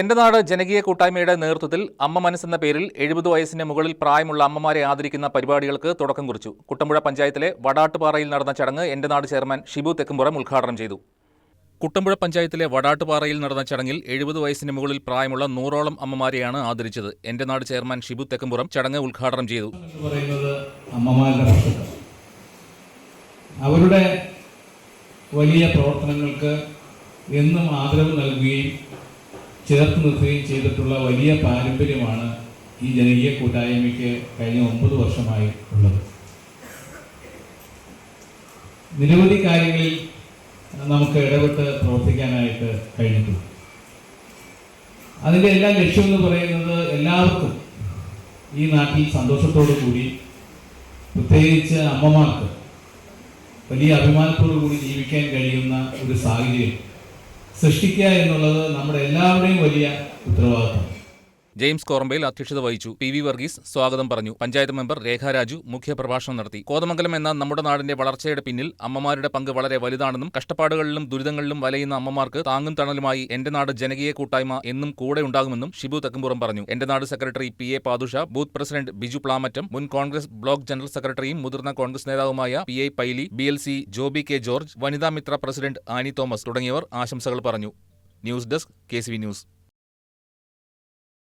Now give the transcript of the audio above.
എന്റെ നാട് ജനകീയ കൂട്ടായ്മയുടെ നേതൃത്വത്തിൽ അമ്മ മനസ്സെന്ന പേരിൽ എഴുപത് വയസ്സിന് മുകളിൽ പ്രായമുള്ള അമ്മമാരെ ആദരിക്കുന്ന പരിപാടികൾക്ക് തുടക്കം കുറിച്ചു. കുട്ടമ്പുഴ പഞ്ചായത്തിലെ വടാട്ടുപാറയിൽ നടന്ന ചടങ്ങ് എന്റെ നാട് ചെയർമാൻ ഷിബു തെക്കുംപുറം ഉദ്ഘാടനം ചെയ്തു. കുട്ടമ്പുഴ പഞ്ചായത്തിലെ വടാട്ടുപാറയിൽ നടന്ന ചടങ്ങിൽ എഴുപത് വയസ്സിന് മുകളിൽ പ്രായമുള്ള നൂറോളം അമ്മമാരെയാണ് ആദരിച്ചത്. എന്റെ നാട് ചെയർമാൻ ഷിബു തെക്കുംപുറം ചടങ്ങ് ഉദ്ഘാടനം ചെയ്തു. അവരുടെ വലിയ പ്രവർത്തനങ്ങൾക്ക് എന്നും ആദരവ് നൽകുകയും ചേർത്ത് നിർത്തുകയും ചെയ്തിട്ടുള്ള വലിയ പാരമ്പര്യമാണ് ഈ ജനകീയ കൂട്ടായ്മയ്ക്ക് കഴിഞ്ഞ ഒമ്പത് വർഷമായി ഉള്ളത്. നിരവധി കാര്യങ്ങളിൽ നമുക്ക് ഇടപെട്ട് പ്രവർത്തിക്കാനായിട്ട് കഴിഞ്ഞിട്ടുണ്ട്. അതിന്റെ എല്ലാ ലക്ഷ്യം എന്ന് പറയുന്നത് എല്ലാവർക്കും ഈ നാട്ടിൽ സന്തോഷത്തോടു കൂടി പ്രത്യേകിച്ച് അമ്മമാർക്ക് വലിയ അഭിമാനത്തോടു കൂടി ജീവിക്കാൻ കഴിയുന്ന ഒരു സാഹചര്യം. സൃഷ്ടിക്കുക എന്നുള്ളത് നമ്മുടെ എല്ലാവരുടെയും വലിയ ഉത്തരവാദിത്തം. ജെയിംസ് കോറമ്പയിൽ അധ്യക്ഷത വഹിച്ചു. പി വി വർഗീസ് സ്വാഗതം പറഞ്ഞു. പഞ്ചായത്ത് മെമ്പർ രേഖാരാജു മുഖ്യപ്രഭാഷണം നടത്തി. കോതമംഗലം എന്ന നമ്മുടെ നാടിന്റെ വളർച്ചയുടെ പിന്നിൽ അമ്മമാരുടെ പങ്ക് വളരെ വലുതാണെന്നും കഷ്ടപ്പാടുകളിലും ദുരിതങ്ങളിലും വലയുന്ന അമ്മമാർക്ക് താങ്ങും തണലുമായി എന്റെ നാട് ജനകീയ കൂട്ടായ്മ എന്നും കൂടെ ഉണ്ടാകുമെന്നും ഷിബു തെക്കുംപുറം പറഞ്ഞു. എന്റെ നാട് secretary P A Pathusha booth president Biju Plamattam മുൻ കോൺഗ്രസ് ബ്ലോക്ക് ജനറൽ സെക്രട്ടറിയും മുതിർന്ന കോൺഗ്രസ് നേതാവുമായ P A Paily B L C Joby K George Vanitha Mithra president Annie Thomas തുടങ്ങിയവർ ആശംസകൾ പറഞ്ഞു. News desk K news.